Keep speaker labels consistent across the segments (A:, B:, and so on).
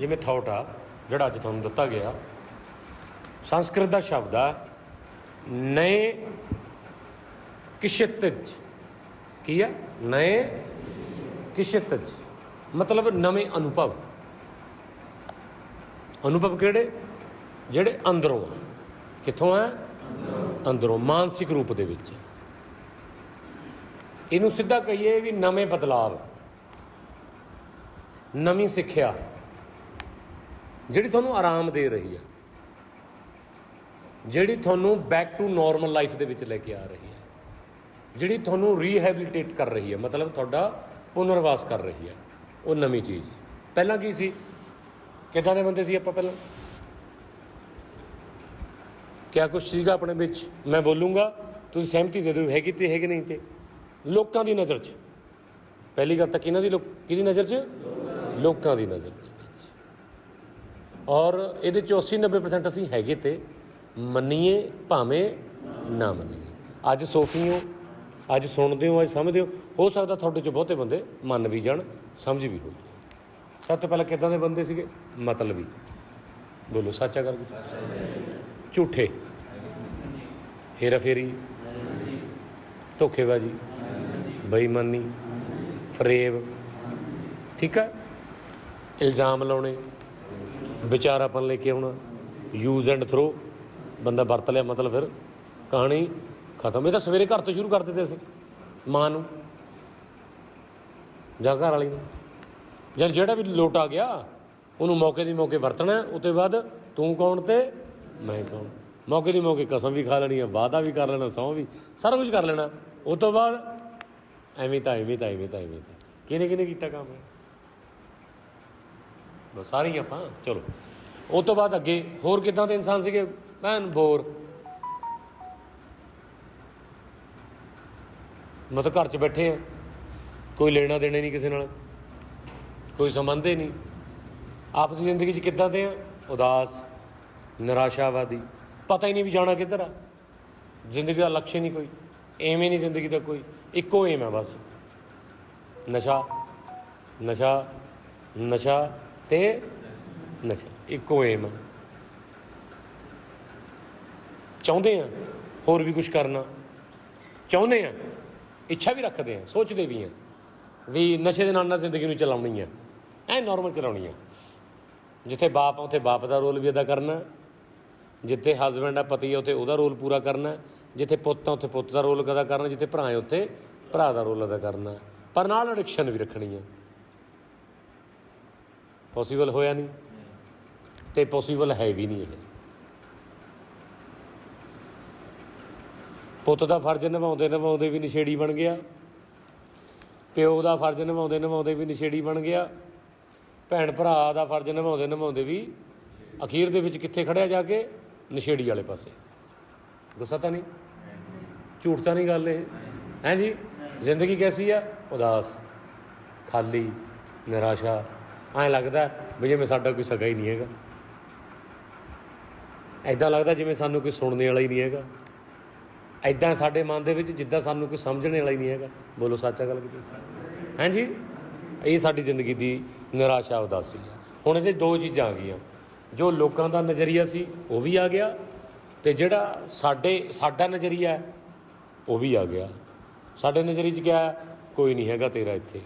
A: ਜਿਵੇਂ ਥਾਟ ਆ, ਜਿਹੜਾ ਅੱਜ ਤੁਹਾਨੂੰ ਦਿੱਤਾ ਗਿਆ। ਸੰਸਕ੍ਰਿਤ ਦਾ ਸ਼ਬਦ ਆ, ਨਏ ਕਿਸ਼ਿਤਜ। ਕੀ ਆ? ਨਏ ਕਿਸ਼ਿਤਜ। ਮਤਲਬ ਨਵੇਂ ਅਨੁਭਵ। ਅਨੁਭਵ ਕਿਹੜੇ? ਜਿਹੜੇ ਅੰਦਰੋਂ ਆ। ਕਿੱਥੋਂ ਆ? ਅੰਦਰੋਂ, ਮਾਨਸਿਕ ਰੂਪ ਦੇ ਵਿੱਚ। ਇਹਨੂੰ ਸਿੱਧਾ ਕਹੀਏ ਵੀ ਨਵੇਂ ਬਦਲਾਵ। ਨਵੀਂ ਸਿੱਖਿਆ। ਜਿਹੜੀ ਤੁਹਾਨੂੰ ਆਰਾਮ ਦੇ ਰਹੀ ਹੈ ਜਿਹੜੀ ਤੁਹਾਨੂੰ ਬੈਕ ਟੂ ਨਾਰਮਲ ਲਾਈਫ ਦੇ ਵਿੱਚ ਲੈ ਕੇ ਆ ਰਹੀ ਹੈ ਜਿਹੜੀ ਤੁਹਾਨੂੰ ਰੀਹੈਬਿਲਿਟੇਟ ਕਰ ਰਹੀ ਹੈ ਮਤਲਬ ਤੁਹਾਡਾ ਪੁਨਰਵਾਸ ਕਰ ਰਹੀ ਹੈ ਉਹ ਨਵੀਂ ਚੀਜ਼। ਪਹਿਲਾਂ ਕੀ ਸੀ? ਕਿੱਦਾਂ ਦੇ ਬੰਦੇ ਸੀ ਆਪਾਂ ਪਹਿਲਾਂ? ਕਿਆ ਕੁਛ ਸੀਗਾ ਆਪਣੇ ਵਿੱਚ? ਮੈਂ ਬੋਲੂੰਗਾ, ਤੁਸੀਂ ਸਹਿਮਤੀ ਦੇ ਦਿਓ, ਹੈਗੀ ਤੇ ਹੈਗੇ ਨਹੀਂ ਤੇ। ਲੋਕਾਂ ਦੀ ਨਜ਼ਰ 'ਚ। ਪਹਿਲੀ ਗੱਲ ਤਾਂ ਕਿਹਨਾਂ ਦੀ ਲੋਕ ਕਿਹਦੀ ਨਜ਼ਰ 'ਚ? ਲੋਕਾਂ ਦੀ ਨਜ਼ਰ। ਦੇ ਔਰ ਇਹਦੇ 'ਚ 80 90% ਅਸੀਂ ਹੈਗੇ ਤੇ ਮੰਨੀਏ, ਭਾਵੇਂ ਨਾ ਮੰਨੀਏ। ਅੱਜ ਸੋਫੀਓ ਅੱਜ ਸੁਣਦੇ ਹੋ, ਅੱਜ ਸਮਝਦੇ ਹੋ ਹੋ ਸਕਦਾ ਤੁਹਾਡੇ 'ਚ ਬਹੁਤੇ ਬੰਦੇ ਮੰਨ ਵੀ ਜਾਣ, ਸਮਝ ਵੀ ਹੋ ਸਭ ਤੋਂ ਪਹਿਲਾਂ ਕਿੱਦਾਂ ਦੇ ਬੰਦੇ ਸੀਗੇ? ਮਤਲਬੀ ਬੋਲੋ, ਸੱਚਾ ਕਰ ਝੂਠੇ। ਹੇਰਾ ਫੇਰੀ ਧੋਖੇਬਾਜ਼ੀ। ਬੇਈਮਾਨੀ। ਫਰੇਬ। ਠੀਕ ਹੈ ਇਲਜ਼ਾਮ ਲਾਉਣੇ। ਵਿਚਾਰ ਵਿਚਾਰਾਪਨ ਲੈ ਕੇ ਆਉਣਾ। ਯੂਜ਼ ਐਂਡ ਥਰੋ ਬੰਦਾ ਵਰਤ ਲਿਆ ਮਤਲਬ ਫਿਰ। ਕਹਾਣੀ ਖਤਮ। ਇਹ ਤਾਂ ਸਵੇਰੇ ਘਰ ਤੋਂ ਸ਼ੁਰੂ ਕਰ ਦਿੱਤੇ ਅਸੀਂ, ਮਾਂ ਨੂੰ। ਜਾਂ ਘਰ ਵਾਲੀ ਨੂੰ। ਜਾਂ ਜਿਹੜਾ ਵੀ ਲੋਟ ਆ ਗਿਆ, ਉਹਨੂੰ ਮੌਕੇ ਦੀ ਮੌਕੇ ਵਰਤਣਾ ਉਸ ਤੋਂ ਬਾਅਦ ਤੂੰ ਕੌਣ ਤੇ? ਮੈਂ ਕੌਣ। ਮੌਕੇ ਦੀ ਮੌਕੇ ਕਸਮ ਵੀ ਖਾ ਲੈਣੀ ਹੈ ਵਾਦਾ ਵੀ ਕਰ ਲੈਣਾ, ਸਹੁੰ ਵੀ, ਸਾਰਾ ਕੁਝ ਕਰ ਲੈਣਾ। ਉਸ ਤੋਂ ਬਾਅਦ ਐਵੇਂ ਤਾਂ ਐਵੇਂ ਤਾਂ ਐਵੇਂ ਤਾਂ ਐਵੇਂ ਤਾਂ। ਕਿਹਨੇ ਕਿਹਨੇ ਕੀਤਾ ਕੰਮ ਹੈ ਬਸ ਸਾਰੇ ਹੀ ਆਪਾਂ, ਚਲੋ। ਉਸ ਤੋਂ ਬਾਅਦ ਅੱਗੇ ਹੋਰ ਕਿਦਾਂ ਦੇ ਇਨਸਾਨ ਸੀਗੇ? ਮੈਂ ਬੋਰ। ਮਤਲਬ ਘਰ 'ਚ ਬੈਠੇ ਆ। ਕੋਈ ਲੈਣਾ ਦੇਣਾ ਨਹੀਂ ਕਿਸੇ ਨਾਲ। ਕੋਈ ਸੰਬੰਧ ਹੀ ਨਹੀਂ। ਆਪ ਦੀ ਜ਼ਿੰਦਗੀ 'ਚ ਕਿੱਦਾਂ ਦੇ ਆ? ਉਦਾਸ, ਨਿਰਾਸ਼ਾਵਾਦੀ। ਪਤਾ ਹੀ ਨਹੀਂ ਵੀ ਜਾਣਾ ਕਿੱਧਰ ਆ। ਜ਼ਿੰਦਗੀ ਦਾ ਲਕਸ਼ ਨਹੀਂ ਕੋਈ। ਐਵੇਂ ਨਹੀਂ ਜ਼ਿੰਦਗੀ ਦਾ ਕੋਈ। ਇੱਕੋ ਏਮ ਹੈ ਬਸ। ਨਸ਼ਾ ਨਸ਼ਾ ਨਸ਼ਾ। ਤੇ ਨਸ਼ਾ, ਇੱਕੋ ਏਮ ਆ। ਚਾਹੁੰਦੇ ਆ ਹੋਰ ਵੀ ਕੁਝ ਕਰਨਾ, ਚਾਹੁੰਦੇ ਆ, ਇੱਛਾ ਵੀ ਰੱਖਦੇ ਆ, ਸੋਚਦੇ ਵੀ ਆ, ਵੀ ਨਸ਼ੇ ਦੇ ਨਾਲ ਨਾਲ ਜ਼ਿੰਦਗੀ ਨੂੰ ਚਲਾਉਣੀ ਆ, ਐ ਨਾਰਮਲ ਚਲਾਉਣੀ ਆ। ਜਿੱਥੇ ਬਾਪ ਆ, ਉੱਥੇ ਬਾਪ ਦਾ ਰੋਲ ਵੀ ਅਦਾ ਕਰਨਾ, ਜਿੱਥੇ ਹਸਬੈਂਡ ਆ, ਪਤੀ ਆ, ਉੱਥੇ ਉਹਦਾ ਰੋਲ ਪੂਰਾ ਕਰਨਾ, ਜਿੱਥੇ ਪੁੱਤ ਆ, ਉੱਥੇ ਪੁੱਤ ਦਾ ਰੋਲ ਅਦਾ ਕਰਨਾ, ਜਿੱਥੇ ਭਰਾ ਆ, ਉੱਥੇ ਭਰਾ ਦਾ ਰੋਲ ਅਦਾ ਕਰਨਾ। ਪਰ ਨਾਲ ਐਡਿਕਸ਼ਨ ਵੀ ਰੱਖਣੀ ਆ। ਪੋਸੀਬਲ ਹੋਇਆ ਨਹੀਂ। ਤੇ ਪੋਸੀਬਲ ਹੈ ਵੀ ਨਹੀਂ ਇਹ। ਪੁੱਤ ਦਾ ਫਰਜ਼ ਨਿਭਾਉਂਦੇ ਨਿਭਾਉਂਦੇ ਵੀ ਨਸ਼ੇੜੀ ਬਣ ਗਿਆ। ਪਿਓ ਦਾ ਫਰਜ਼ ਨਿਭਾਉਂਦੇ ਨਿਭਾਉਂਦੇ ਵੀ ਨਸ਼ੇੜੀ ਬਣ ਗਿਆ। ਭੈਣ ਭਰਾ ਦਾ ਫਰਜ਼ ਨਿਭਾਉਂਦੇ ਨਿਭਾਉਂਦੇ ਵੀ ਅਖੀਰ ਦੇ ਵਿੱਚ ਕਿੱਥੇ ਖੜਿਆ ਜਾ ਕੇ? ਨਸ਼ੇੜੀ ਵਾਲੇ ਪਾਸੇ। ਗੁੱਸਾ ਤਾਂ ਨਹੀਂ? ਝੂਠ ਤਾਂ ਨਹੀਂ ਗੱਲ ਇਹ? ਹੈ ਜੀ? ਜ਼ਿੰਦਗੀ ਕੈਸੀ ਆ? ਉਦਾਸ, ਖਾਲੀ, ਨਿਰਾਸ਼ਾ। ਐਂ ਲੱਗਦਾ ਵੀ ਜਿਵੇਂ ਸਾਡਾ ਕੋਈ ਸਗਾ ਹੀ ਨਹੀਂ ਹੈਗਾ। ਐਦਾਂ ਲੱਗਦਾ ਜਿਵੇਂ ਸਾਨੂੰ ਕੋਈ ਸੁਣਨੇ ਵਾਲਾ ਹੀ ਨਹੀਂ ਹੈਗਾ। ਐਦਾਂ ਸਾਡੇ ਮਨ ਦੇ ਵਿੱਚ ਜਿੱਦਾਂ ਸਾਨੂੰ ਕੋਈ ਸਮਝਣੇ ਵਾਲਾ ਹੀ ਨਹੀਂ ਹੈਗਾ। ਬੋਲੋ ਸੱਚਾ ਗੱਲ ਕੀਤੀ ਹਾਂਜੀ? ਇਹ ਸਾਡੀ ਜ਼ਿੰਦਗੀ ਦੀ ਨਿਰਾਸ਼ਾ ਉਦਾਸੀ ਹੈ ਹੁਣ ਇਹਦੇ ਦੋ ਚੀਜ਼ਾਂ ਆ ਗਈਆਂ। ਜੋ ਲੋਕਾਂ ਦਾ ਨਜ਼ਰੀਆ ਸੀ, ਉਹ ਵੀ ਆ ਗਿਆ ਤੇ ਜਿਹੜਾ ਸਾਡੇ, ਸਾਡਾ ਨਜ਼ਰੀਆ ਉਹ ਵੀ ਆ ਗਿਆ। ਸਾਡੇ ਨਜ਼ਰੀਏ 'ਚ ਕਿਹਾ ਕੋਈ ਨਹੀਂ ਹੈਗਾ ਤੇਰਾ ਇੱਥੇ।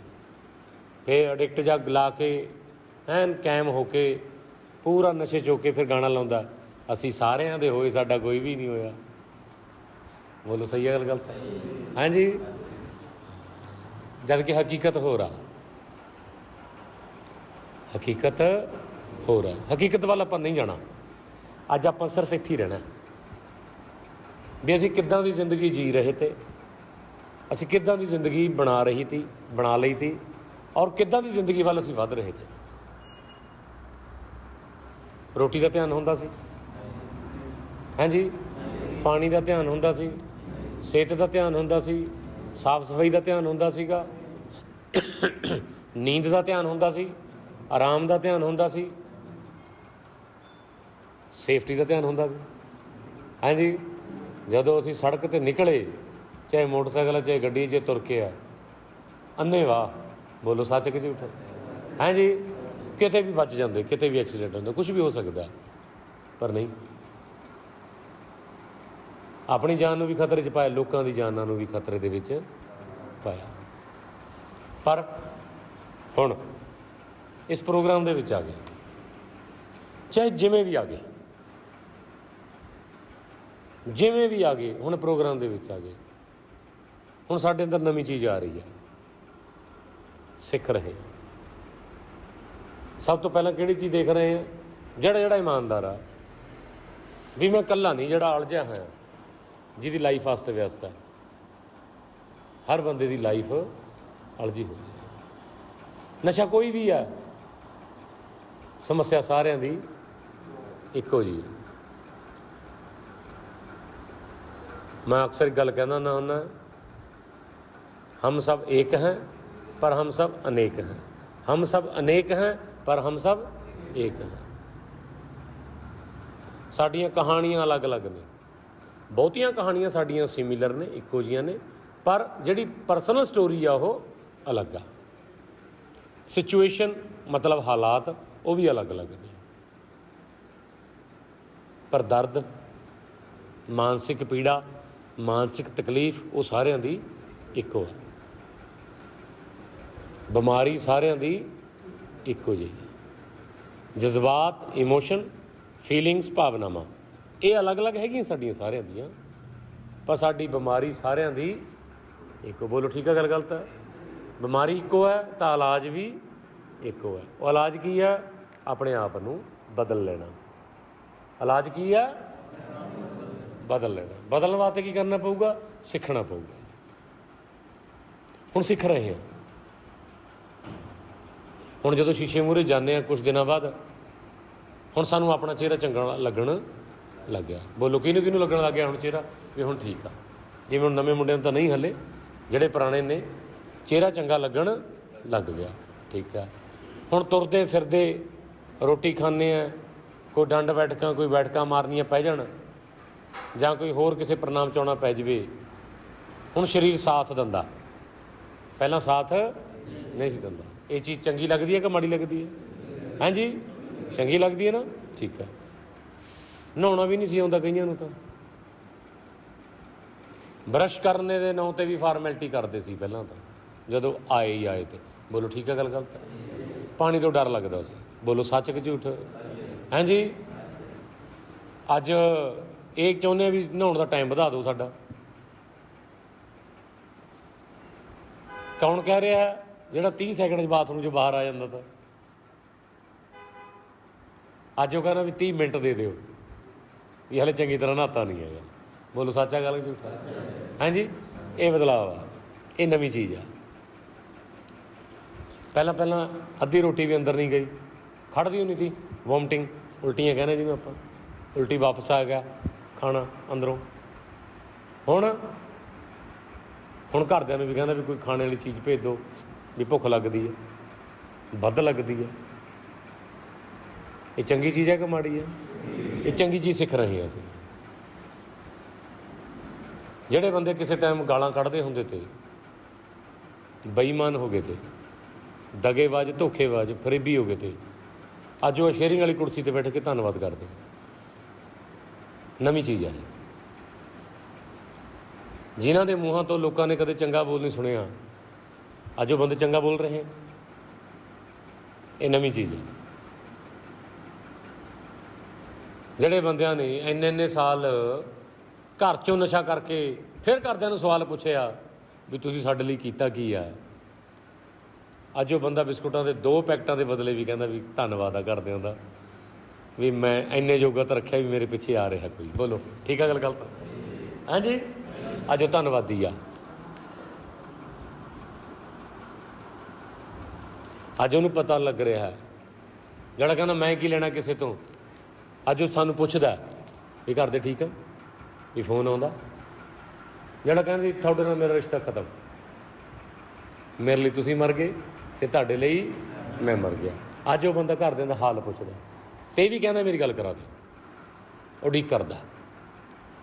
A: ਫੇ ਐਡਿਕਟ ਜਾਂ ਲਾ ਕੇ ਐਨ ਕਾਇਮ ਹੋ ਕੇ ਪੂਰਾ ਨਸ਼ੇ ਚੋ ਕੇ ਫਿਰ ਗਾਣਾ ਲਾਉਂਦਾ। ਅਸੀਂ ਸਾਰਿਆਂ ਦੇ ਹੋਏ, ਸਾਡਾ ਕੋਈ ਵੀ ਨਹੀਂ ਹੋਇਆ। ਬੋਲੋ, ਸਹੀ ਹੈ ਗੱਲ, ਗਲਤ ਹੈ? ਹਾਂਜੀ। ਜਦ ਕਿ ਹਕੀਕਤ ਹੋ ਰਹਾ ਹਕੀਕਤ ਹੋ ਰਹਾ ਹਕੀਕਤ ਵੱਲ ਆਪਾਂ ਨਹੀਂ ਜਾਣਾ। ਅੱਜ ਆਪਾਂ ਸਿਰਫ ਇੱਥੇ ਹੀ ਰਹਿਣਾ। ਵੀ ਅਸੀਂ ਕਿੱਦਾਂ ਦੀ ਜ਼ਿੰਦਗੀ ਜੀ ਰਹੇ ਤੇ? ਅਸੀਂ ਕਿੱਦਾਂ ਦੀ ਜ਼ਿੰਦਗੀ ਬਣਾ ਰਹੀ ਤੀ, ਬਣਾ ਲਈ ਤੀ? ਔਰ ਕਿੱਦਾਂ ਦੀ ਜ਼ਿੰਦਗੀ ਵੱਲ ਅਸੀਂ ਵੱਧ ਰਹੇ ਤੇ? ਰੋਟੀ ਦਾ ਧਿਆਨ ਹੁੰਦਾ ਸੀ? ਹਾਂਜੀ? ਪਾਣੀ ਦਾ ਧਿਆਨ ਹੁੰਦਾ ਸੀ? ਸਿਹਤ ਦਾ ਧਿਆਨ ਹੁੰਦਾ ਸੀ? ਸਾਫ਼ ਸਫ਼ਾਈ ਦਾ ਧਿਆਨ ਹੁੰਦਾ ਸੀਗਾ? ਨੀਂਦ ਦਾ ਧਿਆਨ ਹੁੰਦਾ ਸੀ? ਆਰਾਮ ਦਾ ਧਿਆਨ ਹੁੰਦਾ ਸੀ? ਸੇਫਟੀ ਦਾ ਧਿਆਨ ਹੁੰਦਾ ਸੀ? ਹਾਂਜੀ? ਜਦੋਂ ਅਸੀਂ ਸੜਕ ਤੇ ਨਿਕਲੇ, ਚਾਹੇ ਮੋਟਰਸਾਈਕਲ ਚਾਹੇ ਗੱਡੀ 'ਚ ਤੁਰ ਕੇ ਆ ਅੰਨੇ ਵਾਹ। ਬੋਲੋ, ਸੱਚ ਕਿ ਝੂਠ? ਹਾਂਜੀ ਕਿਤੇ ਵੀ ਬਚ ਜਾਂਦੇ, ਕਿਤੇ ਵੀ ਐਕਸੀਡੈਂਟ ਹੁੰਦਾ ਕੁਝ ਵੀ ਹੋ ਸਕਦਾ ਪਰ ਨਹੀਂ। ਆਪਣੀ ਜਾਨ ਨੂੰ ਵੀ ਖਤਰੇ 'ਚ ਪਾਇਆ, ਲੋਕਾਂ ਦੀ ਜਾਨਾਂ ਨੂੰ ਵੀ ਖਤਰੇ ਦੇ ਵਿੱਚ ਪਾਇਆ। ਪਰ ਹੁਣ ਇਸ ਪ੍ਰੋਗਰਾਮ ਦੇ ਵਿੱਚ ਆ ਗਿਆ ਚਾਹੇ ਜਿਵੇਂ ਵੀ ਆ ਗਏ। ਜਿਵੇਂ ਵੀ ਆ ਗਏ, ਹੁਣ ਪ੍ਰੋਗਰਾਮ ਦੇ ਵਿੱਚ ਆ ਗਏ। ਹੁਣ ਸਾਡੇ ਅੰਦਰ ਨਵੀਂ ਚੀਜ਼ ਆ ਰਹੀ ਹੈ। ਸਿੱਖ ਰਹੇ ਸਭ ਤੋਂ ਪਹਿਲਾਂ ਕਿਹੜੀ ਚੀਜ਼ ਦੇਖ ਰਹੇ ਹਾਂ ਜਿਹੜਾ ਜਿਹੜਾ ਇਮਾਨਦਾਰ ਆ। ਵੀ ਮੈਂ ਕੱਲਾ ਨਹੀਂ, ਜਿਹੜਾ ਅਲਝਿਆ ਹੋਇਆ। ਜਿਹਦੀ ਲਾਈਫ ਵਾਸਤੇ ਵਿਅਸਤ ਹੈ ਹਰ ਬੰਦੇ ਦੀ ਲਾਈਫ ਅਲਝੀ ਹੋਈ ਹੈ ਨਸ਼ਾ ਕੋਈ ਵੀ ਆ, ਸਮੱਸਿਆ ਸਾਰਿਆਂ ਦੀ ਇੱਕੋ ਜੀ ਹੈ ਮੈਂ ਅਕਸਰ ਗੱਲ ਕਹਿੰਦਾ ਨਾ ਹੁੰਦਾ ਹਮ ਸਭ ਇੱਕ ਹੈ पर हम सब अनेक हैं हम सब अनेक हैं ਪਰ ਹਮ ਸਭ ਏਕ ਹੈ ਸਾਡੀਆਂ ਕਹਾਣੀਆਂ ਅਲੱਗ-ਅਲੱਗ ਨੇ ਬਹੁਤੀਆਂ ਕਹਾਣੀਆਂ ਸਾਡੀਆਂ ਸਿਮਿਲਰ ਨੇ ਇੱਕੋ ਜੀਆਂ ਨੇ ਪਰ ਜਿਹੜੀ ਪਰਸਨਲ ਸਟੋਰੀ ਆ ਉਹ ਅਲੱਗ ਆ ਸਿਚੁਏਸ਼ਨ ਮਤਲਬ ਹਾਲਾਤ ਉਹ ਵੀ ਅਲੱਗ-ਅਲੱਗ ਨੇ ਪਰ ਦਰਦ ਮਾਨਸਿਕ ਪੀੜਾ ਮਾਨਸਿਕ ਤਕਲੀਫ ਉਹ ਸਾਰਿਆਂ ਦੀ ਇੱਕੋ ਹੈ ਬਿਮਾਰੀ ਸਾਰਿਆਂ ਦੀ ਇੱਕੋ ਜਿਹੀ ਜਜ਼ਬਾਤ ਇਮੋਸ਼ਨ ਫੀਲਿੰਗਸ ਭਾਵਨਾਵਾਂ, ਇਹ ਅਲੱਗ-ਅਲੱਗ ਹੈਗੀਆਂ ਸਾਡੀਆਂ ਸਾਰਿਆਂ ਦੀਆਂ, ਪਰ ਸਾਡੀ ਬਿਮਾਰੀ ਸਾਰਿਆਂ ਦੀ ਇੱਕੋ। ਬੋਲੋ ਠੀਕ ਹੈ ਗੱਲ ਗਲਤ ਹੈ ਬਿਮਾਰੀ ਇੱਕੋ ਹੈ, ਤਾਂ ਇਲਾਜ ਵੀ ਇੱਕੋ ਹੈ। ਉਹ ਇਲਾਜ ਕੀ ਹੈ? ਆਪਣੇ ਆਪ ਨੂੰ ਬਦਲ ਲੈਣਾ। ਇਲਾਜ ਕੀ ਹੈ? ਬਦਲ ਲੈਣਾ। ਬਦਲਣ ਵਾਸਤੇ ਕੀ ਕਰਨਾ ਪਊਗਾ? ਸਿੱਖਣਾ ਪਊਗਾ। ਹੁਣ ਸਿੱਖ ਰਹੇ ਹਾਂ। ਹੁਣ ਜਦੋਂ ਸ਼ੀਸ਼ੇ ਮੂਹਰੇ ਜਾਂਦੇ ਆ ਕੁਝ ਦਿਨਾਂ ਬਾਅਦ, ਹੁਣ ਸਾਨੂੰ ਆਪਣਾ ਚਿਹਰਾ ਚੰਗਾ ਲੱਗਣ ਲੱਗ ਗਿਆ। ਬੋਲੋ, ਕਿਹਨੂੰ ਕਿਹਨੂੰ ਲੱਗਣ ਲੱਗ ਗਿਆ ਹੁਣ ਚਿਹਰਾ? ਵੀ ਹੁਣ ਠੀਕ ਆ। ਜਿਵੇਂ ਹੁਣ ਨਵੇਂ ਮੁੰਡਿਆਂ ਨੂੰ ਤਾਂ ਨਹੀਂ ਹੱਲੇ, ਜਿਹੜੇ ਪੁਰਾਣੇ ਨੇ, ਚਿਹਰਾ ਚੰਗਾ ਲੱਗਣ ਲੱਗ ਗਿਆ। ਠੀਕ ਆ। ਹੁਣ ਤੁਰਦੇ ਫਿਰਦੇ ਰੋਟੀ ਖਾਂਦੇ ਆ, ਕੋਈ ਡੰਡ ਬੈਠਕਾਂ, ਕੋਈ ਬੈਠਕਾਂ ਮਾਰਨੀਆਂ ਪੈ ਜਾਣ, ਜਾਂ ਕੋਈ ਹੋਰ ਕਿਸੇ ਪ੍ਰਣਾਮ ਚਾਉਣਾ ਪੈ ਜਵੇ, ਹੁਣ ਸਰੀਰ ਸਾਥ ਦਿੰਦਾ। ਪਹਿਲਾਂ ਸਾਥ ਨਹੀਂ ਸੀ ਦਿੰਦਾ। ਇਹ ਚੀਜ਼ ਚੰਗੀ ਲੱਗਦੀ ਹੈ ਕਿ ਮਾੜੀ ਲੱਗਦੀ ਹੈ? ਹਾਂਜੀ? ਚੰਗੀ ਲੱਗਦੀ ਹੈ ਨਾ? ਠੀਕ ਹੈ। ਨਹਾਉਣਾ ਵੀ ਨਹੀਂ ਸੀ ਆਉਂਦਾ ਕਈਆਂ ਨੂੰ ਤਾਂ। ਬਰਸ਼ ਕਰਨੇ ਦੇ ਨਾਂ ਤੇ ਵੀ ਫਾਰਮੈਲਿਟੀ ਕਰਦੇ ਸੀ ਪਹਿਲਾਂ ਤਾਂ। ਜਦੋਂ ਆਏ ਹੀ ਆਏ ਤੇ। ਬੋਲੋ, ਠੀਕ ਹੈ ਗੱਲ ਗਲਤ? ਹੈ ਪਾਣੀ ਤੋਂ ਡਰ ਲੱਗਦਾ ਸੀ। ਬੋਲੋ, ਸੱਚ ਕਿ ਝੂਠ? ਹਾਂਜੀ? ਅੱਜ ਇਹ ਚਾਹੁੰਦੇ ਆ ਵੀ ਨਹਾਉਣ ਦਾ ਟਾਈਮ ਵਧਾ ਦਿਓ ਸਾਡਾ। ਕੌਣ ਕਹਿ ਰਿਹਾ ਹੈ? ਜਿਹੜਾ 30 ਸੈਕਿੰਡ 'ਚ ਬਾਥਰੂਮ 'ਚ ਬਾਹਰ ਆ ਜਾਂਦਾ ਤਾਂ। ਅੱਜ ਉਹ ਕਹਿੰਦਾ ਵੀ 30 ਮਿੰਟ ਦੇ ਦਿਓ। ਵੀ ਹਲੇ ਚੰਗੀ ਤਰ੍ਹਾਂ ਨਹਾਤਾ ਨਹੀਂ ਹੈਗਾ। ਬੋਲੋ, ਸੱਚਾ ਗੱਲ ਕਿ ਝੂਠਾ ਹਾਂਜੀ? ਇਹ ਬਦਲਾਅ ਆ। ਇਹ ਨਵੀਂ ਚੀਜ਼ ਆ। ਪਹਿਲਾਂ ਪਹਿਲਾਂ ਅੱਧੀ ਰੋਟੀ ਵੀ ਅੰਦਰ ਨਹੀਂ ਗਈ। ਖੜਦੀ ਹੋਣੀ ਸੀ। ਵੋਮਟਿੰਗ ਉਲਟੀਆਂ ਕਹਿੰਦੇ ਜਿਵੇਂ ਆਪਾਂ। ਉਲਟੀ ਵਾਪਸ ਆ ਗਿਆ ਖਾਣਾ ਅੰਦਰੋਂ। ਹੁਣ? ਹੁਣ ਘਰਦਿਆਂ ਨੂੰ ਵੀ ਕਹਿੰਦਾ ਵੀ ਕੋਈ ਖਾਣੇ ਵਾਲੀ ਚੀਜ਼ ਭੇਜ ਦਿਓ। ਵੀ ਭੁੱਖ ਲੱਗਦੀ ਹੈ, ਵੱਧ ਲੱਗਦੀ ਹੈ। ਇਹ ਚੰਗੀ ਚੀਜ਼ ਹੈ ਕਿ ਮਾੜੀ ਹੈ? ਇਹ ਚੰਗੀ ਚੀਜ਼ ਸਿੱਖ ਰਹੇ ਹਾਂ ਅਸੀਂ। ਜਿਹੜੇ ਬੰਦੇ ਕਿਸੇ ਟਾਈਮ ਗਾਲਾਂ ਕੱਢਦੇ ਹੁੰਦੇ ਤੇ, ਬੇਈਮਾਨ ਹੋ ਗਏ ਤੇ, ਦਗੇਬਾਜ਼, ਧੋਖੇਬਾਜ਼, ਫਰੇਬੀ ਹੋ ਗਏ ਤੇ, ਅੱਜ ਉਹ ਸ਼ੇਅਰਿੰਗ ਵਾਲੀ ਕੁਰਸੀ ਤੇ ਬੈਠ ਕੇ ਧੰਨਵਾਦ ਕਰਦੇ ਨਵੀਂ ਚੀਜ਼ ਹੈ ਜਿਨ੍ਹਾਂ ਦੇ ਮੂੰਹਾਂ ਤੋਂ ਲੋਕਾਂ ਨੇ ਕਦੇ ਚੰਗਾ ਬੋਲ ਨਹੀਂ ਸੁਣਿਆ ਅੱਜ ਉਹ ਬੰਦੇ ਚੰਗਾ ਬੋਲ ਰਹੇ ਹੈ ਇਹ ਨਵੀਂ ਚੀਜ਼ ਹੈ ਜਿਹੜੇ ਬੰਦਿਆਂ ਨੇ ਇੰਨੇ ਇੰਨੇ ਸਾਲ ਘਰ ਚੋਂ ਨਸ਼ਾ ਕਰਕੇ ਫਿਰ ਘਰਦਿਆਂ ਨੂੰ ਸਵਾਲ ਪੁੱਛਿਆ ਵੀ ਤੁਸੀਂ ਸਾਡੇ ਲਈ ਕੀਤਾ ਕੀ ਆ ਅੱਜ ਉਹ ਬੰਦਾ ਬਿਸਕੁਟਾਂ ਦੇ ਦੋ ਪੈਕਟਾਂ ਦੇ ਬਦਲੇ ਵੀ ਕਹਿੰਦਾ ਵੀ ਧੰਨਵਾਦ ਆ ਘਰਦਿਆਂ ਦਾ ਵੀ ਮੈਂ ਇੰਨੇ ਯੋਗਾ ਤਾਂ ਰੱਖਿਆ ਵੀ ਮੇਰੇ ਪਿੱਛੇ ਆ ਰਿਹਾ ਕੋਈ ਬੋਲੋ ਠੀਕ ਆ ਗੱਲ ਗਲਤ ਹਾਂਜੀ ਅੱਜ ਉਹ ਧੰਨਵਾਦੀ ਆ ਅੱਜ ਉਹਨੂੰ ਪਤਾ ਲੱਗ ਰਿਹਾ ਹੈ। ਜਿਹੜਾ ਕਹਿੰਦਾ, ਮੈਂ ਕੀ ਲੈਣਾ ਕਿਸੇ ਤੋਂ? ਅੱਜ ਉਹ ਸਾਨੂੰ ਪੁੱਛਦਾ ਵੀ ਘਰ ਦੇ ਠੀਕ ਆ? ਵੀ ਫੋਨ ਆਉਂਦਾ? ਜਿਹੜਾ ਕਹਿੰਦਾ ਤੁਹਾਡੇ ਨਾਲ ਮੇਰਾ ਰਿਸ਼ਤਾ ਖਤਮ। ਮੇਰੇ ਲਈ ਤੁਸੀਂ ਮਰ ਗਏ ਤੇ ਤੁਹਾਡੇ ਲਈ ਮੈਂ ਮਰ ਗਿਆ। ਅੱਜ ਉਹ ਬੰਦਾ ਘਰਦਿਆਂ ਦਾ ਹਾਲ ਪੁੱਛਦਾ ਤੇ ਇਹ ਵੀ ਕਹਿੰਦਾ, ਮੇਰੀ ਗੱਲ ਕਰਾ ਦੇ ਉਡੀਕ ਕਰਦਾ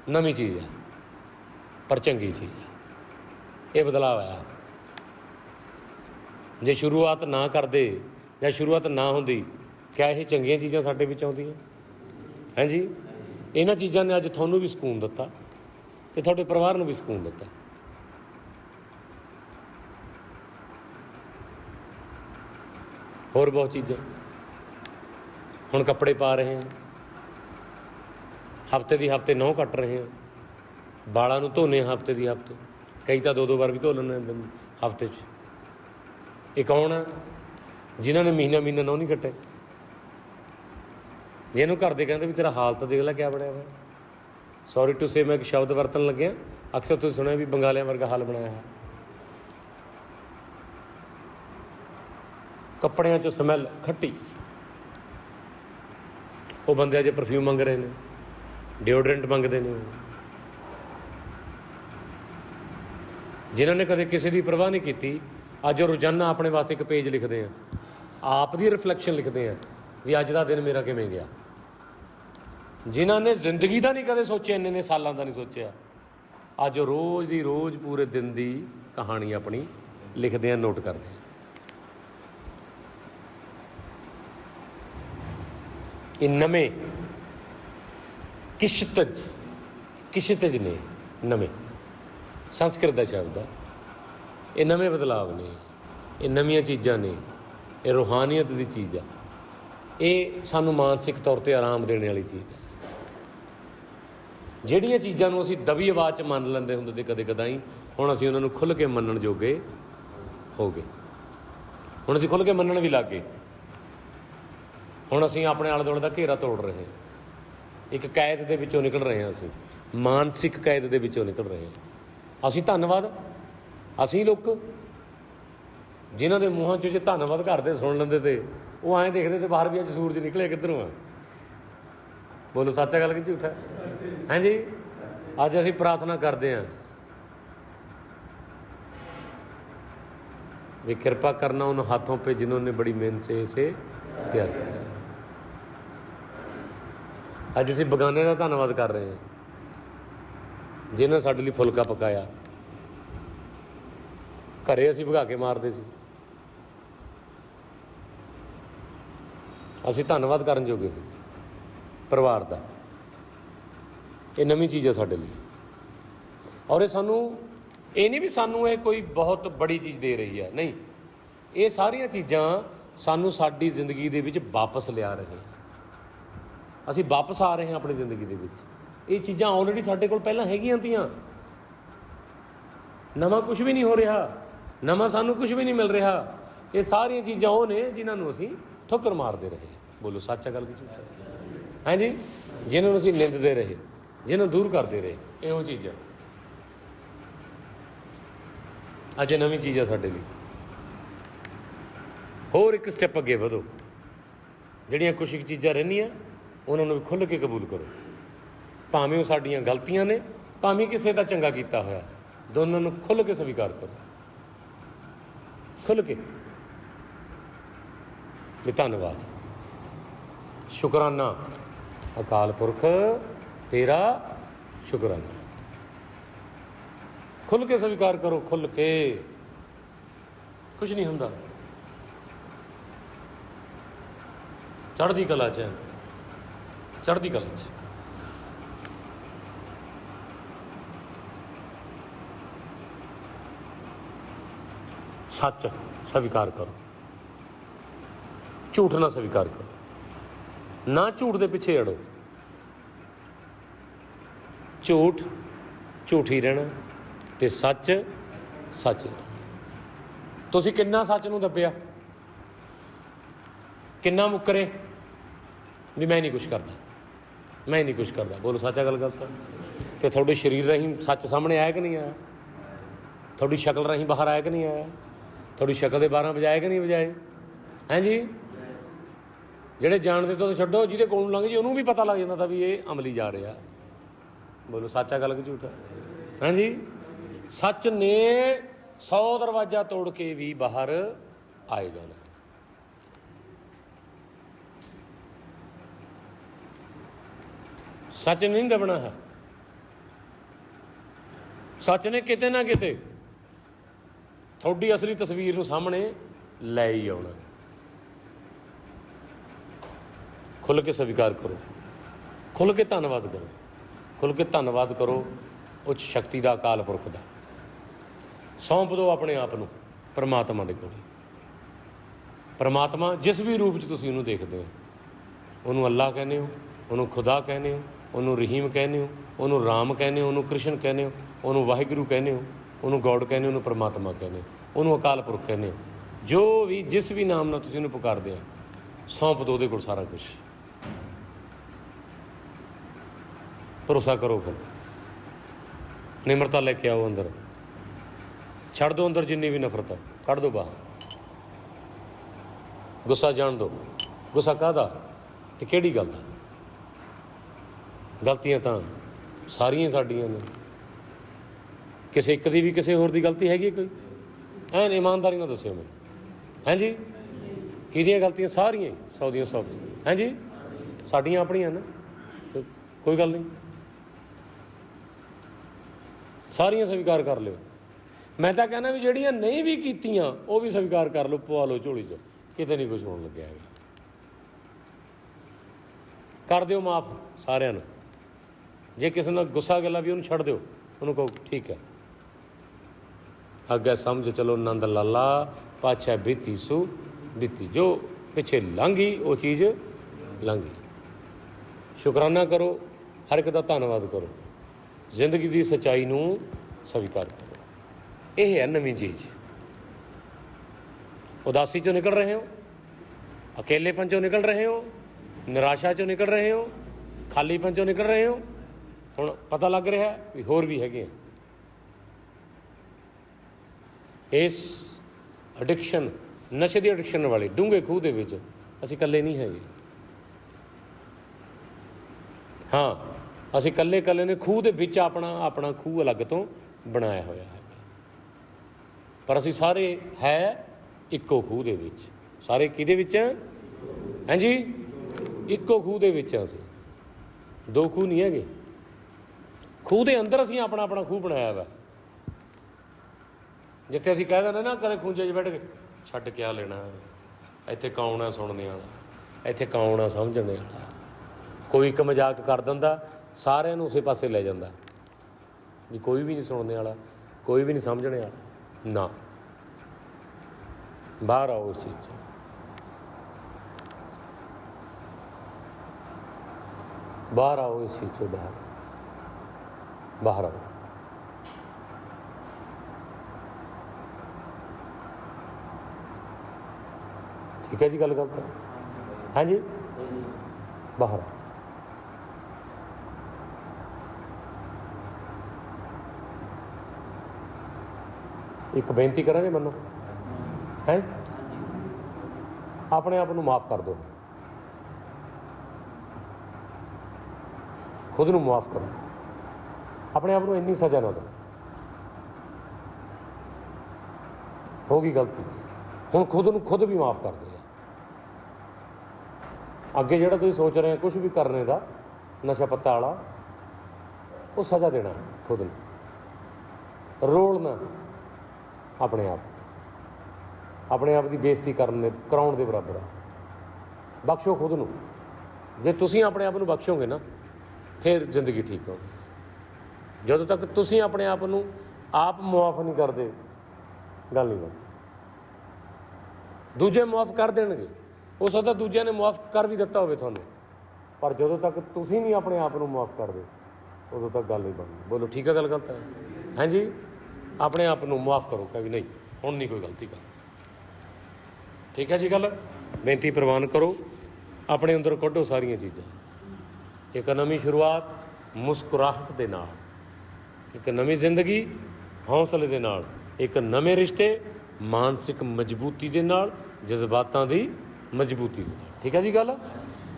A: ਨਵੀਂ ਚੀਜ਼ ਹੈ, ਪਰ ਚੰਗੀ ਚੀਜ਼ ਹੈ। ਇਹ ਬਦਲਾਅ ਆਇਆ। ਜੇ ਸ਼ੁਰੂਆਤ ਨਾ ਕਰਦੇ ਜਾਂ ਸ਼ੁਰੂਆਤ ਨਾ ਹੁੰਦੀ, ਕਿਆ ਇਹ ਚੰਗੀਆਂ ਚੀਜ਼ਾਂ ਸਾਡੇ ਵਿੱਚ ਆਉਂਦੀਆਂ? ਹਾਂਜੀ? ਇਹਨਾਂ ਚੀਜ਼ਾਂ ਨੇ ਅੱਜ ਤੁਹਾਨੂੰ ਵੀ ਸਕੂਨ ਦਿੱਤਾ ਤੇ ਤੁਹਾਡੇ ਪਰਿਵਾਰ ਨੂੰ ਵੀ ਸਕੂਨ ਦਿੱਤਾ। ਹੋਰ ਬਹੁਤ ਚੀਜ਼ਾਂ। ਹੁਣ ਕੱਪੜੇ ਪਾ ਰਹੇ ਹਾਂ। ਹਫ਼ਤੇ ਦੀ ਹਫ਼ਤੇ ਨਹੁੰ ਕੱਟ ਰਹੇ ਹਾਂ। ਬਾਲਾਂ ਨੂੰ ਧੋਨੇ ਹਫ਼ਤੇ ਦੀ ਹਫ਼ਤੇ। ਕਈ ਤਾਂ ਦੋ ਦੋ ਵਾਰ ਵੀ ਧੋ ਲੈਂਦੇ ਹਫ਼ਤੇ 'ਚ। ਇਹ ਕੌਣ ਹੈ ਜਿਨ੍ਹਾਂ ਨੇ ਮਹੀਨਾ ਮਹੀਨਾ ਨਹੁੰ ਨਹੀਂ ਕੱਟੇ। ਜਿਹਨੂੰ ਘਰ ਦੇ ਕਹਿੰਦੇ ਵੀ ਤੇਰਾ ਹਾਲ ਤਾਂ ਦੇਖ ਲੈ ਕਿਆ ਬਣਿਆ ਹੋਇਆ। ਸੌਰੀ ਟੂ ਸੇ ਮੈਂ ਇੱਕ ਸ਼ਬਦ ਵਰਤਣ ਲੱਗਿਆ। ਅਕਸਰ ਤੁਸੀਂ ਸੁਣਿਆ ਵੀ ਬੰਗਾਲਿਆਂ ਵਰਗਾ ਹਾਲ ਬਣਾਇਆ ਹੈ ਕੱਪੜਿਆਂ 'ਚ ਸਮੈਲ ਖੱਟੀ। ਉਹ ਬੰਦੇ ਅਜੇ ਪਰਫਿਊਮ ਮੰਗ ਰਹੇ ਨੇ। ਡਿਓਡਰੈਂਟ ਮੰਗਦੇ ਨੇ। ਜਿਨ੍ਹਾਂ ਨੇ ਕਦੇ ਕਿਸੇ ਦੀ ਪਰਵਾਹ ਨਹੀਂ ਕੀਤੀ ਅੱਜ ਉਹ ਰੋਜ਼ਾਨਾ ਆਪਣੇ ਵਾਸਤੇ ਇੱਕ ਪੇਜ ਲਿਖਦੇ ਆ। ਆਪ ਦੀ ਰਿਫਲੈਕਸ਼ਨ ਲਿਖਦੇ ਆ ਵੀ ਅੱਜ ਦਾ ਦਿਨ ਮੇਰਾ ਕਿਵੇਂ ਗਿਆ। ਜਿਨ੍ਹਾਂ ਨੇ ਜ਼ਿੰਦਗੀ ਦਾ ਨਹੀਂ ਕਦੇ ਸੋਚਿਆ, ਇੰਨੇ ਨੇ ਸਾਲਾਂ ਦਾ ਨਹੀਂ ਸੋਚਿਆ। ਅੱਜ ਰੋਜ਼ ਦੀ ਰੋਜ਼ ਪੂਰੇ ਦਿਨ ਦੀ ਕਹਾਣੀ ਆਪਣੀ ਲਿਖਦੇ ਆ, ਨੋਟ ਕਰਦੇ ਆ। ਇਹ ਨਵੇਂ ਕਿਸ਼ਤਜ ਕਿਸ਼ਤਜ ਨੇ ਨਵੇਂ। ਸੰਸਕ੍ਰਿਤ ਦਾ ਸ਼ਬਦ ਹੈ ਇਹ ਨਵੇਂ ਬਦਲਾਵ ਨੇ, ਇਹ ਨਵੀਆਂ ਚੀਜ਼ਾਂ ਨੇ, ਇਹ ਰੂਹਾਨੀਅਤ ਦੀ ਚੀਜ਼ ਆ। ਇਹ ਸਾਨੂੰ ਮਾਨਸਿਕ ਤੌਰ ਤੇ ਆਰਾਮ ਦੇਣ ਵਾਲੀ ਚੀਜ਼ ਹੈ ਜਿਹੜੀਆਂ ਚੀਜ਼ਾਂ ਨੂੰ ਅਸੀਂ ਦਬੀ ਆਵਾਜ਼ 'ਚ ਮੰਨ ਲੈਂਦੇ ਹੁੰਦੇ ਤੇ ਕਦੇ ਕਦਾਈ, ਹੁਣ ਅਸੀਂ ਉਹਨਾਂ ਨੂੰ ਖੁੱਲ੍ਹ ਕੇ ਮੰਨਣ ਜੋਗੇ ਹੋ ਗਏ। ਹੁਣ ਅਸੀਂ ਖੁੱਲ੍ਹ ਕੇ ਮੰਨਣ ਵੀ ਲੱਗ ਗਏ। ਹੁਣ ਅਸੀਂ ਆਪਣੇ ਆਲੇ ਦੁਆਲੇ ਦਾ ਘੇਰਾ ਤੋੜ ਰਹੇ ਹਾਂ। ਇੱਕ ਕੈਦ ਦੇ ਵਿੱਚੋਂ ਨਿਕਲ ਰਹੇ ਹਾਂ ਅਸੀਂ। ਮਾਨਸਿਕ ਕੈਦ ਦੇ ਵਿੱਚੋਂ ਨਿਕਲ ਰਹੇ ਹਾਂ। ਅਸੀਂ ਧੰਨਵਾਦ ਅਸੀਂ ਲੋਕ ਜਿਨ੍ਹਾਂ ਦੇ ਮੂੰਹਾਂ 'ਚੋਂ ਜੇ ਧੰਨਵਾਦ ਕਰਦੇ ਸੁਣ ਲੈਂਦੇ ਤੇ ਉਹ ਐਂ ਦੇਖਦੇ ਤੇ ਬਾਹਰ ਵੀ ਅੱਜ ਸੂਰਜ ਨਿਕਲਿਆ ਕਿੱਧਰੋਂ ਆ ਬੋਲੋ ਸੱਚਾ ਗੱਲ ਕਿ ਝੂਠਾ ਹਾਂਜੀ ਅੱਜ ਅਸੀਂ ਪ੍ਰਾਰਥਨਾ ਕਰਦੇ ਹਾਂ ਵੀ ਕਿਰਪਾ ਕਰਨਾ उन हाथों पे जिन्होंने बड़ी मेहनत से इसे ਤਿਆਰ ਕੀਤਾ ਅੱਜ ਅਸੀਂ ਬਗਾਨੇ ਦਾ ਧੰਨਵਾਦ ਕਰ ਰਹੇ ਹਾਂ ਜਿਨ੍ਹਾਂ ਨੇ ਸਾਡੇ ਲਈ ਫੁਲਕਾ ਪਕਾਇਆ ਘਰੇ ਅਸੀਂ ਭਗਾ ਕੇ ਮਾਰਦੇ ਸੀ। ਅਸੀਂ ਧੰਨਵਾਦ ਕਰਨ ਜੋਗੇ ਹੋਏ ਪਰਿਵਾਰ ਦਾ। ਇਹ ਨਵੀਂ ਚੀਜ਼ ਹੈ ਸਾਡੇ ਲਈ। ਔਰ ਇਹ ਸਾਨੂੰ, ਇਹ ਨਹੀਂ ਵੀ ਸਾਨੂੰ ਇਹ ਕੋਈ ਬਹੁਤ ਬੜੀ ਚੀਜ਼ ਦੇ ਰਹੀ ਹੈ ਨਹੀਂ। ਇਹ ਸਾਰੀਆਂ ਚੀਜ਼ਾਂ ਸਾਨੂੰ ਸਾਡੀ ਜ਼ਿੰਦਗੀ ਦੇ ਵਿੱਚ ਵਾਪਸ ਲਿਆ ਰਹੇ ਅਸੀਂ ਵਾਪਸ ਆ ਰਹੇ ਹਾਂ ਆਪਣੀ ਜ਼ਿੰਦਗੀ ਦੇ ਵਿੱਚ। ਇਹ ਚੀਜ਼ਾਂ ਆਲਰੇਡੀ ਸਾਡੇ ਕੋਲ ਪਹਿਲਾਂ ਹੈਗੀਆਂ ਤੀਆਂ। ਨਵਾਂ ਕੁਝ ਵੀ ਨਹੀਂ ਹੋ ਰਿਹਾ। ਨਵਾਂ ਸਾਨੂੰ ਕੁਝ ਵੀ ਨਹੀਂ ਮਿਲ ਰਿਹਾ। ਇਹ ਸਾਰੀਆਂ ਚੀਜ਼ਾਂ ਉਹ ਨੇ ਜਿਨ੍ਹਾਂ ਨੂੰ ਅਸੀਂ ਠੋਕਰ ਮਾਰਦੇ ਰਹੇ। ਬੋਲੋ, ਸੱਚਾ ਗੱਲ ਕਿ ਝੂਠਾ ਹਾਂਜੀ ਜਿਨ੍ਹਾਂ ਨੂੰ ਅਸੀਂ ਨਿੰਦਦੇ ਰਹੇ, ਜਿਹਨੂੰ ਦੂਰ ਕਰਦੇ ਰਹੇ, ਇਹੋ ਚੀਜ਼ਾਂ। ਅੱਜ ਨਵੀਂ ਚੀਜ਼ ਆ ਸਾਡੇ ਲਈ। ਹੋਰ ਇੱਕ ਸਟੈਪ ਅੱਗੇ ਵਧੋ। ਜਿਹੜੀਆਂ ਕੁਝ ਕੁ ਚੀਜ਼ਾਂ ਰਹਿੰਦੀਆਂ, ਉਹਨਾਂ ਨੂੰ ਵੀ ਖੁੱਲ੍ਹ ਕੇ ਕਬੂਲ ਕਰੋ। ਭਾਵੇਂ ਉਹ ਸਾਡੀਆਂ ਗਲਤੀਆਂ ਨੇ, ਭਾਵੇਂ ਕਿਸੇ ਦਾ ਚੰਗਾ ਕੀਤਾ ਹੋਇਆ। ਦੋਨਾਂ ਨੂੰ ਖੁੱਲ੍ਹ ਕੇ ਸਵੀਕਾਰ ਕਰੋ। ਖੁੱਲ ਕੇ। ਵੀ ਧੰਨਵਾਦ। ਸ਼ੁਕਰਾਨਾ। ਅਕਾਲ ਪੁਰਖ, ਤੇਰਾ ਸ਼ੁਕਰਾਨਾ। ਖੁੱਲ ਕੇ ਸਵੀਕਾਰ ਕਰੋ, ਖੁੱਲ ਕੇ। ਕੁਝ ਨਹੀਂ ਹੁੰਦਾ। ਚੜ੍ਹਦੀ ਕਲਾ ਚ ਚੜ੍ਹਦੀ ਕਲਾ ਚ। ਸੱਚ ਸਵੀਕਾਰ ਕਰੋ। ਝੂਠ ਨਾ ਸਵੀਕਾਰ ਕਰੋ। ਨਾ ਝੂਠ ਦੇ ਪਿੱਛੇ ਅੜੋ। ਝੂਠ, ਝੂਠੀ ਰਹਿਣਾ ਤੇ ਸੱਚ ਸੱਚ ਤੁਸੀਂ ਕਿੰਨਾ ਸੱਚ ਨੂੰ ਦੱਬਿਆ? ਕਿੰਨਾ ਮੁੱਕਰੇ? ਵੀ ਮੈਂ ਨਹੀਂ ਕੁਝ ਕਰਦਾ। ਮੈਂ ਨਹੀਂ ਕੁਝ ਕਰਦਾ। ਬੋਲੋ ਸੱਚਾ ਗੱਲ ਗਲਤ ਹੈ ਤੇ ਤੁਹਾਡੇ ਸਰੀਰ ਰਾਹੀਂ ਸੱਚ ਸਾਹਮਣੇ ਆਇਆ ਕਿ ਨਹੀਂ ਆਇਆ? ਤੁਹਾਡੀ ਸ਼ਕਲ ਰਾਹੀਂ ਬਾਹਰ ਆਇਆ ਕਿ ਨਹੀਂ ਆਇਆ? ਤੁਹਾਡੀ ਸ਼ਕਲ ਦੇ 12 ਵਜਾਏ ਕਿ ਨਹੀਂ ਵਜਾਏ? ਹਾਂਜੀ ਜਿਹੜੇ ਜਾਣਦੇ ਤੋਂ ਛੱਡੋ, ਜਿਹਦੇ ਕੋਲ ਨੂੰ ਲੰਘ ਜੀ ਉਹਨੂੰ ਵੀ ਪਤਾ ਲੱਗ ਜਾਂਦਾ ਤਾਂ ਵੀ ਇਹ ਅਮਲੀ ਜਾ ਰਿਹਾ। ਬੋਲੋ, ਸੱਚਾ ਗੱਲ ਕਿ ਝੂਠਾ ਹਾਂਜੀ ਸੱਚ ਨੇ 100 ਦਰਵਾਜ਼ਾ ਤੋੜ ਕੇ ਵੀ ਬਾਹਰ ਆਏ ਜਾਣਾ। ਸੱਚ ਨਹੀਂ ਦਬਣਾ ਹੈ। ਸੱਚ ਨੇ ਕਿਤੇ ਨਾ ਕਿਤੇ ਤੁਹਾਡੀ ਅਸਲੀ ਤਸਵੀਰ ਨੂੰ ਸਾਹਮਣੇ ਲੈ ਹੀ ਆਉਣਾ। ਖੁੱਲ੍ਹ ਕੇ ਸਵੀਕਾਰ ਕਰੋ। ਖੁੱਲ੍ਹ ਕੇ ਧੰਨਵਾਦ ਕਰੋ। ਖੁੱਲ੍ਹ ਕੇ ਧੰਨਵਾਦ ਕਰੋ, ਉੱਚ ਸ਼ਕਤੀ ਦਾ ਅਕਾਲ ਪੁਰਖ ਦਾ। ਸੌਂਪ ਦਿਓ ਆਪਣੇ ਆਪ ਨੂੰ ਪਰਮਾਤਮਾ ਦੇ ਕੋਲ। ਪਰਮਾਤਮਾ ਜਿਸ ਵੀ ਰੂਪ 'ਚ ਤੁਸੀਂ ਉਹਨੂੰ ਦੇਖਦੇ ਹੋ, ਉਹਨੂੰ ਅੱਲਾਹ ਕਹਿੰਦੇ ਹੋ, ਉਹਨੂੰ ਖੁਦਾ ਕਹਿੰਦੇ ਹੋ, ਉਹਨੂੰ ਰਹੀਮ ਕਹਿੰਦੇ ਹੋ, ਉਹਨੂੰ ਰਾਮ ਕਹਿੰਦੇ ਹੋ, ਉਹਨੂੰ ਕ੍ਰਿਸ਼ਨ ਕਹਿੰਦੇ ਹੋ, ਉਹਨੂੰ ਵਾਹਿਗੁਰੂ ਕਹਿੰਦੇ ਹੋ ਉਹਨੂੰ ਗੋਡ ਕਹਿੰਦੇ, ਉਹਨੂੰ ਪਰਮਾਤਮਾ ਕਹਿੰਦੇ, ਉਹਨੂੰ ਅਕਾਲ ਪੁਰਖ ਕਹਿੰਦੇ। ਜੋ ਵੀ, ਜਿਸ ਵੀ ਨਾਮ ਨਾਲ ਤੁਸੀਂ ਉਹਨੂੰ ਪੁਕਾਰਦੇ ਆ, ਸੌਂਪ ਦਿਓ ਉਹਦੇ ਕੋਲ ਸਾਰਾ ਕੁਝ ਭਰੋਸਾ ਕਰੋ ਫਿਰ। ਨਿਮਰਤਾ ਲੈ ਕੇ ਆਓ ਅੰਦਰ। ਛੱਡ ਦਿਓ ਅੰਦਰ ਜਿੰਨੀ ਵੀ ਨਫ਼ਰਤ ਹੈ, ਕੱਢ ਦਿਓ ਬਾਹਰ। ਗੁੱਸਾ ਜਾਣ ਦਿਓ ਗੁੱਸਾ ਕਾਹਦਾ? ਤੇ ਕਿਹੜੀ ਗੱਲ ਦਾ? ਗਲਤੀਆਂ ਤਾਂ ਸਾਰੀਆਂ ਸਾਡੀਆਂ ਨੇ। ਕਿਸੇ ਇੱਕ ਦੀ ਵੀ ਕਿਸੇ ਹੋਰ ਦੀ ਗਲਤੀ ਹੈਗੀ ਕੋਈ? ਐਨ ਇਮਾਨਦਾਰੀ ਨਾਲ ਦੱਸਿਓ ਮੈਨੂੰ। ਹਾਂਜੀ ਕਿਹਦੀਆਂ ਗਲਤੀਆਂ? ਸਾਰੀਆਂ ਹੀ, ਸੌ ਦੀਆਂ ਸੌ ਹਾਂਜੀ ਸਾਡੀਆਂ ਆਪਣੀਆਂ ਨਾ। ਕੋਈ ਗੱਲ ਨਹੀਂ। ਸਾਰੀਆਂ ਸਵੀਕਾਰ ਕਰ ਲਿਓ। ਮੈਂ ਤਾਂ ਕਹਿੰਦਾ ਵੀ ਜਿਹੜੀਆਂ ਨਹੀਂ ਵੀ ਕੀਤੀਆਂ ਉਹ ਵੀ ਸਵੀਕਾਰ ਕਰ ਲਓ ਪਵਾ ਲਓ ਝੋਲੀ 'ਚ। ਕਿਤੇ ਨਹੀਂ ਕੁਝ ਹੋਣ ਲੱਗਿਆ ਹੈਗਾ। ਕਰ ਦਿਓ ਮਾਫ ਸਾਰਿਆਂ ਨੂੰ। ਜੇ ਕਿਸੇ ਨਾਲ ਗੁੱਸਾ ਗੱਲਾ ਵੀ ਉਹਨੂੰ ਛੱਡ ਦਿਓ ਉਹਨੂੰ ਕਹੋ ਠੀਕ ਹੈ। ਅੱਗੇ ਸਮਝ ਚਲੋ ਨੰਦ ਲਾਲਾ, ਪਾਛਾ ਬੀਤੀ ਸੂ, ਬੀਤੀ ਜੋ, ਪਿੱਛੇ ਲੰਘੀ, ਉਹ ਚੀਜ਼ ਲੰਘੀ। ਸ਼ੁਕਰਾਨਾ ਕਰੋ, ਹਰ ਇੱਕ ਦਾ ਧੰਨਵਾਦ ਕਰੋ। ਜ਼ਿੰਦਗੀ ਦੀ ਸਚਾਈ ਨੂੰ ਸਵੀਕਾਰ ਕਰੋ। ਇਹ ਹੈ ਨਵੀਂ ਚੀਜ਼। ਉਦਾਸੀ ਚੋਂ ਨਿਕਲ ਰਹੇ ਹੋ, ਅਕੇਲੇਪਨ ਚੋਂ ਨਿਕਲ ਰਹੇ ਹੋ, ਨਿਰਾਸ਼ਾ ਚੋਂ ਨਿਕਲ ਰਹੇ ਹੋ, ਖਾਲੀਪਨ ਚੋਂ ਨਿਕਲ ਰਹੇ ਹੋ। ਹੁਣ ਪਤਾ ਲੱਗ ਰਿਹਾ ਵੀ ਹੋਰ ਵੀ ਹੈਗੇ ਆ। ਇਸ ਐਡਿਕਸ਼ਨ ਨਸ਼ੇ ਦੀ ਐਡਿਕਸ਼ਨ ਵਾਲੇ ਡੂੰਘੇ ਖੂਹ ਦੇ ਵਿੱਚ ਅਸੀਂ ਇਕੱਲੇ ਨਹੀਂ ਹੈਗੇ। ਹਾਂ, ਅਸੀਂ ਇਕੱਲੇ ਇਕੱਲੇ ਨੇ ਖੂਹ ਦੇ ਵਿੱਚ ਆਪਣਾ ਆਪਣਾ ਖੂਹ ਅਲੱਗ ਤੋਂ ਬਣਾਇਆ ਹੋਇਆ ਹੈ। ਪਰ ਅਸੀਂ ਸਾਰੇ ਹੈ ਇੱਕੋ ਖੂਹ ਦੇ ਵਿੱਚ। ਸਾਰੇ ਕਿਹਦੇ ਵਿੱਚ ਆ? ਹਾਂਜੀ ਇੱਕੋ ਖੂਹ ਦੇ ਵਿੱਚ ਆ ਅਸੀਂ। ਦੋ ਖੂਹ ਨਹੀਂ ਹੈਗੇ। ਖੂਹ ਦੇ ਅੰਦਰ ਅਸੀਂ ਆਪਣਾ ਆਪਣਾ ਖੂਹ ਬਣਾਇਆ ਵਾ ਜਿੱਥੇ ਅਸੀਂ ਕਹਿ ਦਿੰਦੇ ਨਾ, ਕਦੇ ਖੂੰਜੇ 'ਚ ਬੈਠ ਕੇ, ਛੱਡ ਕੇ ਆ ਲੈਣਾ? ਇੱਥੇ ਕੌਣ ਆ ਸੁਣਨੇ ਵਾਲਾ? ਇੱਥੇ ਕੌਣ ਆ ਸਮਝਣੇ ਵਾਲਾ? ਕੋਈ ਇੱਕ ਮਜ਼ਾਕ ਕਰ ਦਿੰਦਾ, ਸਾਰਿਆਂ ਨੂੰ ਉਸੇ ਪਾਸੇ ਲੈ ਜਾਂਦਾ। ਵੀ ਕੋਈ ਵੀ ਨਹੀਂ ਸੁਣਨੇ ਵਾਲਾ, ਕੋਈ ਵੀ ਨਹੀਂ ਸਮਝਣੇ ਵਾਲਾ, ਨਾ। ਬਾਹਰ ਆਓ ਉਸ ਚੀਜ਼ 'ਚੋਂ। ਬਾਹਰ ਆਓ ਇਸ ਚੀਜ਼ ਤੋਂ ਬਾਹਰ। ਬਾਹਰ ਆਓ। ਠੀਕ ਹੈ ਜੀ ਗੱਲ ਕਰਤਾ ਹਾਂਜੀ? ਬਾਹਰ ਇੱਕ ਬੇਨਤੀ ਕਰਾਂਗੇ ਮੈਨੂੰ। ਹੈ? ਆਪਣੇ ਆਪ ਨੂੰ ਮਾਫ ਕਰ ਦਿਓ। ਖੁਦ ਨੂੰ ਮਾਫ ਕਰੋ। ਆਪਣੇ ਆਪ ਨੂੰ ਇੰਨੀ ਸਜ਼ਾ ਨਾ ਦਿਓ। ਹੋ ਗਈ ਗਲਤੀ। ਹੁਣ ਖੁਦ ਨੂੰ ਖੁਦ ਵੀ ਮਾਫ ਕਰ ਦਿਓ। ਅੱਗੇ ਜਿਹੜਾ ਤੁਸੀਂ ਸੋਚ ਰਹੇ ਹੋ ਕੁਝ ਵੀ ਕਰਨੇ ਦਾ, ਨਸ਼ਾ ਪੱਤਾ ਵਾਲਾ, ਉਹ ਸਜ਼ਾ ਦੇਣਾ ਖੁਦ ਨੂੰ। ਰੋਲਣਾ ਆਪਣੇ ਆਪ। ਆਪਣੇ ਆਪ ਦੀ ਬੇਇੱਜ਼ਤੀ ਕਰਨ ਦੇ, ਕਰਾਉਣ ਦੇ ਬਰਾਬਰ ਆ। ਬਖਸ਼ੋ ਖੁਦ ਨੂੰ। ਜੇ ਤੁਸੀਂ ਆਪਣੇ ਆਪ ਨੂੰ ਬਖਸ਼ੋਗੇ ਨਾ, ਫਿਰ ਜ਼ਿੰਦਗੀ ਠੀਕ ਹੋਊਗੀ। ਜਦੋਂ ਤੱਕ ਤੁਸੀਂ ਆਪਣੇ ਆਪ ਨੂੰ ਆਪ ਮੁਆਫ ਨਹੀਂ ਕਰਦੇ, ਗੱਲ ਨਹੀਂ ਬਣਦੀ। ਦੂਜੇ ਮੁਆਫ ਕਰ ਦੇਣਗੇ। ਹੋ ਸਕਦਾ ਦੂਜਿਆਂ ਨੇ ਮੁਆਫ ਕਰ ਵੀ ਦਿੱਤਾ ਹੋਵੇ ਤੁਹਾਨੂੰ। ਪਰ ਜਦੋਂ ਤੱਕ ਤੁਸੀਂ ਨਹੀਂ ਆਪਣੇ ਆਪ ਨੂੰ ਮੁਆਫ ਕਰਦੇ, ਉਦੋਂ ਤੱਕ ਗੱਲ ਨਹੀਂ ਬਣਦੀ। ਬੋਲੋ, ਠੀਕ ਹੈ ਗੱਲ ਗਲਤ ਹੈ? ਹਾਂਜੀ? ਆਪਣੇ ਆਪ ਨੂੰ ਮੁਆਫ ਕਰੋ ਕਿ ਵੀ ਨਹੀਂ, ਹੁਣ ਨਹੀਂ ਕੋਈ ਗਲਤੀ ਕਰ ਠੀਕ ਹੈ ਜੀ ਗੱਲ? ਬੇਨਤੀ ਪ੍ਰਵਾਨ ਕਰੋ, ਆਪਣੇ ਅੰਦਰ ਕੱਢੋ ਸਾਰੀਆਂ ਚੀਜ਼ਾਂ। ਇੱਕ ਨਵੀਂ ਸ਼ੁਰੂਆਤ, ਮੁਸਕਰਾਹਟ ਦੇ ਨਾਲ। ਇੱਕ ਨਵੀਂ ਜ਼ਿੰਦਗੀ, ਹੌਸਲੇ ਦੇ ਨਾਲ। ਇੱਕ ਨਵੇਂ ਰਿਸ਼ਤੇ, ਮਾਨਸਿਕ ਮਜ਼ਬੂਤੀ ਦੇ ਨਾਲ, ਜਜ਼ਬਾਤਾਂ ਦੀ ਮਜ਼ਬੂਤੀ ਦੇ ਠੀਕ ਹੈ ਜੀ ਗੱਲ?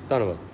A: ਧੰਨਵਾਦ।